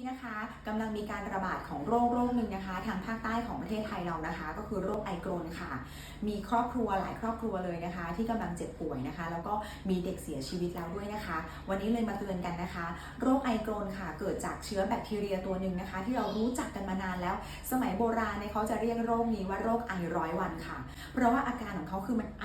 นี้นะคะกำลังมีการระบาดของโรคโรคหนึ่งนะคะ ทางภาคใต้ของประเทศไทยเรานะคะ ก็คือโรคไอโกรนค่ะ มีครอบครัวหลายครอบครัวเลยนะคะ ที่กำลังเจ็บป่วยนะคะ แล้วก็มีเด็กเสียชีวิตแล้วด้วยนะคะ วันนี้เลยมาเตือนกันนะคะ โรคไอโกรนค่ะ เกิดจากเชื้อแบคทีเรียตัวหนึ่งนะคะ ที่เรารู้จักกันมานานแล้ว สมัยโบราณเนี่ยเขาจะเรียกโรคนี้ว่าโรคไอร้อยวันค่ะ เพราะว่าอาการของเขาคือมันไอ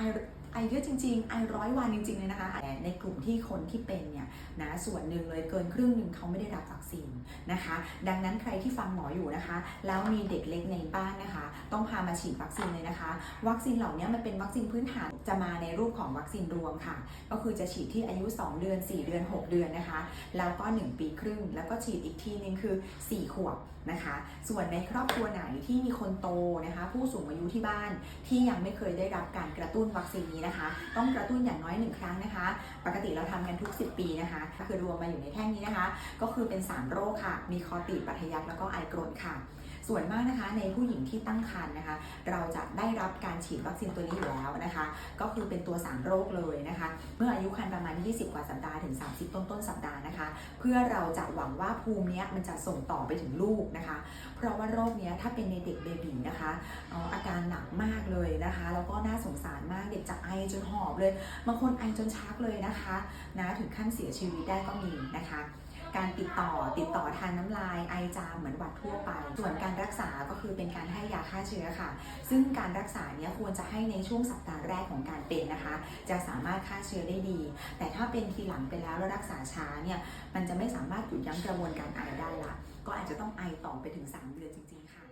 ไอเยอะจริงๆ ไอร้อยวันจริงๆเลยนะคะแต่ในกลุ่มที่คนที่เป็นเนี่ยนะส่วนหนึ่งเลยเกินครึ่งหนึ่งเขาไม่ได้รับวัคซีนนะคะ ดังนั้นใครที่ฟังหมออยู่นะคะ แล้วมีเด็กเล็กในบ้านนะคะ ต้องพามาฉีดวัคซีนเลยนะคะ วัคซีนเหล่านี้มันเป็นวัคซีนพื้นฐานจะมาในรูปของวัคซีนรวมค่ะ ก็คือจะฉีดที่อายุ 2 เดือน 4 เดือน 6 เดือนนะคะ แล้วก็ 1 ปีครึ่ง แล้วก็ฉีดอีกทีนึงคือ 4 ขวบนะคะ ส่วนในครอบครัวไหนที่มีคนโตนะคะ ผู้สูงอายุที่บ้านที่ยังไม่เคยได้รับการกระตุ้นวัคซีนนี้นะคะ ต้องกระตุ้นอย่างน้อยหนึ่งครั้งนะคะ ปกติเราทำกันทุก 10 ปีนะคะ คือรวมมาอยู่ในแท่งนี้นะคะ ก็คือเป็น 3 โรคค่ะ มีคอติปัทยักแล้วก็ไอกรนค่ะ ส่วนมากนะคะในผู้หญิงที่ตั้งครรภ์นะคะ เราจะได้รับการฉีดวัคซีนตัวนี้อยู่แล้วนะคะ ก็คือเป็นตัว3โรคเลยนะคะ เมื่ออายุครรภ์ประมาณ 20 กว่าสัปดาห์ถึง 30 ต้นต้นๆสัปดาห์นะคะ เพื่อเราจะหวังว่าภูมิเนี้ยมันจะส่งต่อไปถึงลูกนะคะ เพราะว่าโรคเนี้ยถ้าเป็นในเด็กเบบีนะคะอออาการหนักมากเลยนะคะ แล้วก็น่าสงสารมากเด็กจะไอจนหอบเลยบางคนไอจนชักเลยนะคะนะถึงขั้นเสียชีวิตได้ก็มีนะคะ การติดต่อติดต่อทางน้ำลายไอจามเหมือนหวัดทั่วไป ส่วนการรักษาก็คือเป็นการให้ยาฆ่าเชื้อค่ะ ซึ่งการรักษาเนี้ยควรจะให้ในช่วงสัปดาห์แรกของการเป็นนะคะ จะสามารถฆ่าเชื้อได้ดี แต่ถ้าเป็นทีหลังไปแล้วแล้วรักษาช้าเนี่ยมันจะไม่สามารถหยุดยั้งกระบวนการไอได้ละก็อาจจะต้องไอต่อไปถึง 3 เดือนจริงๆค่ะ